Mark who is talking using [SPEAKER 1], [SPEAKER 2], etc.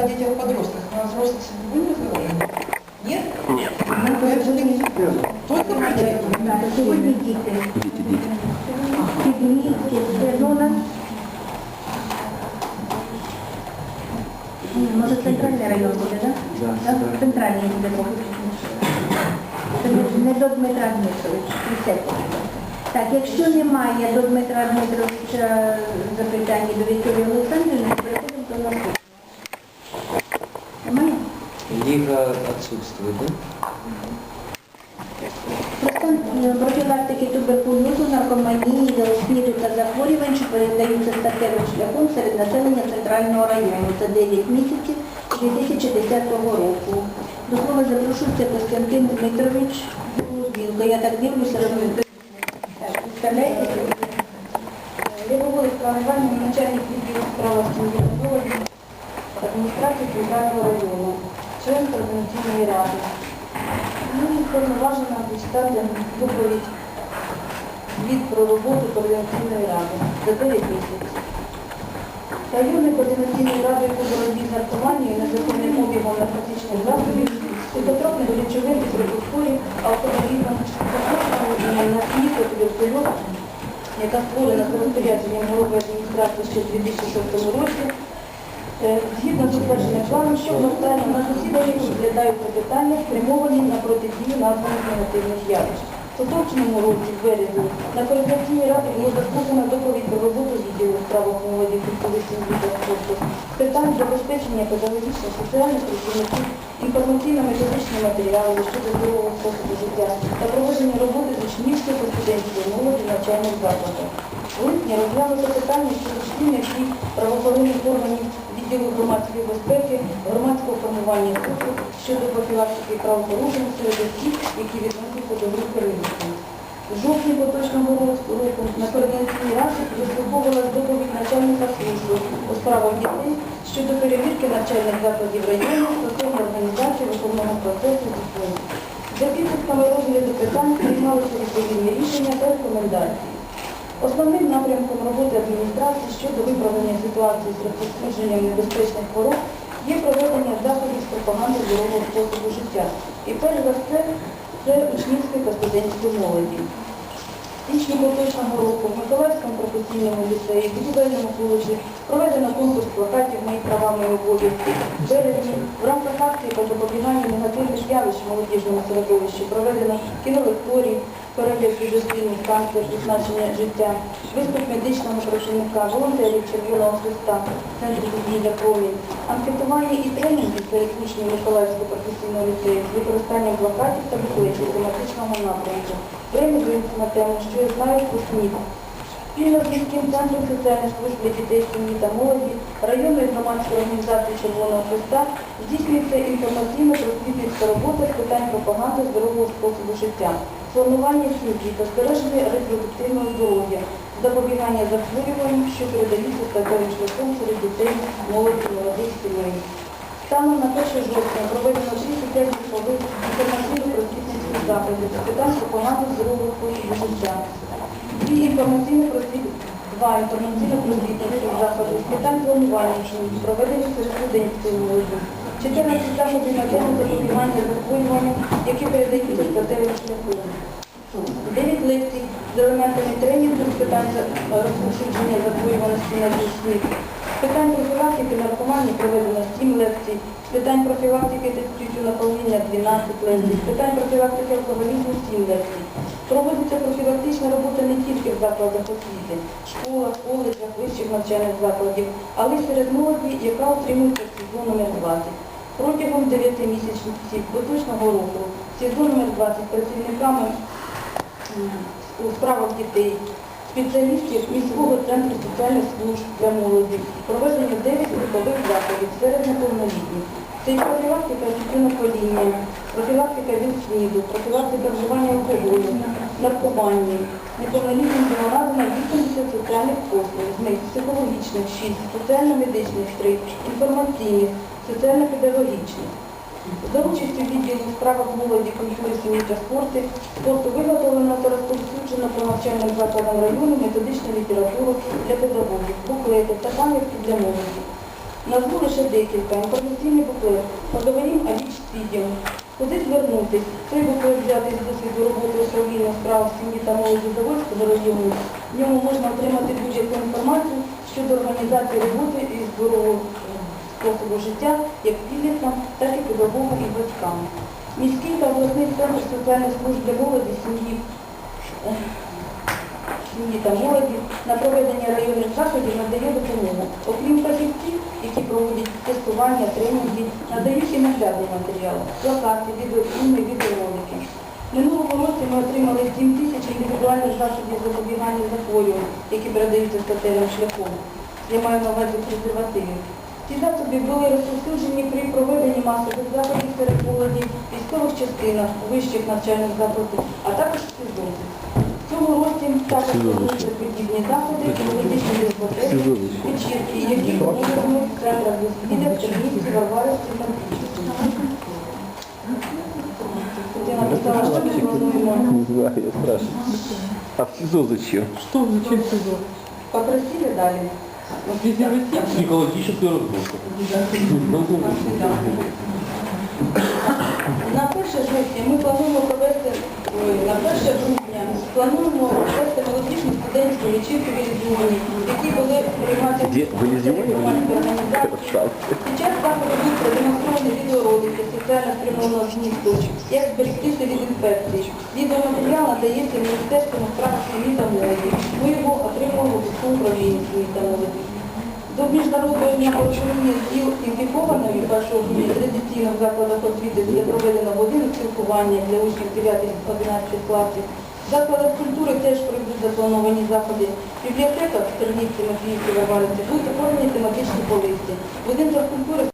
[SPEAKER 1] о детях-подростках, а о взрослых вы не разговаривали? Нет?
[SPEAKER 2] Нет.
[SPEAKER 1] Ну, это все-таки только про детей.
[SPEAKER 3] Так, сьогодні діти.
[SPEAKER 2] Діти, діти.
[SPEAKER 3] Підмітки, це ну, у нас... Ні, може центральний район буде, так?
[SPEAKER 2] Да,
[SPEAKER 3] Так,
[SPEAKER 2] так.
[SPEAKER 3] Центральний буде поки. Це не до Дмитра Дмитровича, присядьте. Так, якщо немає до Дмитра Дмитровича запитань і до Вікторії Олександрівни, переходимо до наступного.
[SPEAKER 2] Лига отсутствует, да?
[SPEAKER 3] Профілактики туберкульозу, наркоманії, велосміду та захворювань, що передаються статевим шляхом серед населення центрального району за 9 місяців 2010 року. До слова запрошується Костянтин Дмитрович Білка. Я так дивлюся, ви представляєте? Лівовий планування начальник відділу справа адміністрації центрального району, член координаційної ради. Ну, і повноважена дістати доповідь звіт про роботу координаційної ради за 9 місяців. Районної координаційної ради по боротьбі з наркоманією, незаконним обігом наркотичних засобів, психотропних речовин і прибуткових, алкоголізмом, на сміху туберкульоз, яка створена розпорядженням голови адміністрації ще в 2006 році, Згідно з утвердженим планом, що властально на засіданні розглядаються питання, спрямовані на протидію названих негативних явищ. У поточному році, березні, на координаційній раді було заслухано доповідь про роботу відділу у справах молоді культури сім'ї та спорту, питань забезпечення педагогічних, соціальних працівників, інформаційно-методичні матеріали щодо здорового способу життя та проведення роботи з учнівською та молоді навчальних закладах. В липні розглянуто питання щодо вчинення дій правоохоронних органів відділу громадської безпеки, громадського формування руху щодо профілактики правопорушень серед осіб, які відносяться до групи ризиків. У жовтні поточного року на координаційній раді вислуховувала доповідь начальника служби у справах дітей щодо перевірки навчальних закладів району стосовно організації виховного процесу дітей. За підсумками розгляду питань приймалися відповідні рішення та рекомендації. Основним напрямком роботи адміністрації щодо виправлення ситуації з розповсюдженням небезпечних хвороб є проведення заходів з пропаганди здорового способу життя. І перш за все, це учнівської та студентської молоді. Січні поточного року в Миколаївському професійному ліцеї, в будівельному коледжі проведено конкурс плакатів Мої права, мої обов'язки. В березні в рамках акції по запобіганню негативних явищ в молодіжному середовищі проведено кінолекторій, відеофільмів канцлер і значення життя, виступ медичного працівника, волонтерів Червоного Христа, Центру підвілля промінь, анкетування і тренінги серед учнів Миколаївського професійного ліцею з використанням плакатів та буклетів тематичного напрямку. Премію на тему, що я знаю про СНІД. Спільно з міським центром соціальних служб для дітей, сім'ї та молоді, районної громадської організації Червоного Христа здійснюється інформаційно-просвітницька робота з питань пропаганди здорового способу життя, формування сім'ї та збереження репродуктивного здоров'я, запобігання захворюванням, що передаються статевим шляхом серед дітей, молоді, молодих сімей. Станом на 1 жовтня проведено 65 групових інформаційно-просвітницьких заходів з питань пропаганди здорового способу життя. Дві інформаційно-просвіт- Два інформаційно-просвітницьких заходи з питань планування сім'ї, проведені серед студентської молоді. 14 заходів на тему запобігання захворюванням, які передаються статевим шляхом. Дев'ять лекцій з елементами тренінгу з питань за- розповсюдження захворюваності на дійсних. З питань профілактики наркоманії проведено 7 лекцій, питань профілактики тютюнопоління 12 лекцій, питань профілактики алкоголізму 7 лекцій. Проводиться профілактична робота не тільки в закладах освіти, школах, коледжах, вищих навчальних закладів, але й серед молоді, яка отримується СІЗО номер 20. Протягом 9 місяців поточного року СІЗО номер 20 працівниками у справах дітей, спеціалістів міського центру соціальних служб для молоді, проведено 9 групових заходів серед неповнолітніх. Це і профілактика тютюнопаління, профілактика ВІЛ-СНІДу, профілактика вживання алкоголю, наркоманії. Неповнолітнім надано 80 соціальних послуг, з них психологічних 6, соціально-медичних 3, інформаційних, соціально-педагогічних. За участю відділу у справах молоді, культури, сім'ї та спорту, спорту виготовлено та розповсюджено по навчальним закладам району методичну літературу для педагогів, буклети та пам'ятки для молоді. Назву лише декілька. Інформаційний буклет. Поговорим о ВІЧ-СПІДі. Куди звернутись? Цей буклет взятий з досвіду роботи управління справ сім'ї та молоді Заводського району. В ньому можна отримати будь-яку інформацію щодо організації роботи і здорового способу життя як підліткам, так і педагогам і батькам. Міський та обласний центр соціальних служб для молоді, сім'ї сім'ї та молоді на проведення районних заходів надає допомогу. Окрім проводять тренінги, надають і наглядний матеріал, плакати, відеофільми, відеоролики. Минулого року ми отримали 7 тисяч індивідуальних засобів запобігання захворювань, які передаються статевим шляхом. Я маю на увазі презервативів. Ці засоби були розповсюджені при проведенні масових заходів серед молоді, військових частинах, вищих навчальних закладів, а також в СІЗО. В цьому році також проводяться подібні заходи, молодіжні дискотеки, вечірки, які проводимо в центрах дослідів, Чернігівці, Варварівці та Пічці. Я написала, що ми плануємо.
[SPEAKER 4] Не знаю, я спрашиваю. А в СИЗО зачем?
[SPEAKER 1] Что зачем СИЗО?
[SPEAKER 3] Попросили далі.
[SPEAKER 1] Презерватив?
[SPEAKER 4] Психологическая разгрузка.
[SPEAKER 3] На 1 жовтня ми плануємо провести, студентську вечірку в Ілюзіоні, які були приймати організації. Під час заходу будуть продемонстровані відеоролики соціально спрямованого змісту, як зберегтися від інфекцій. Відеоматеріал надається Міністерством справ сім'ї та молоді. Ми його отримуємо в управлінні сім'ї та молоді. До міжнародного дня порушення діл інфікованої першого дня традиційно в закладах освіти буде проведено годину спілкування для учнів 9-11 класів. Закладах культури теж пройдуть заплановані заходи. В бібліотеках Сергійці, Матвіївці, Варварівці будуть оформлені тематичні полиці. В будинках культури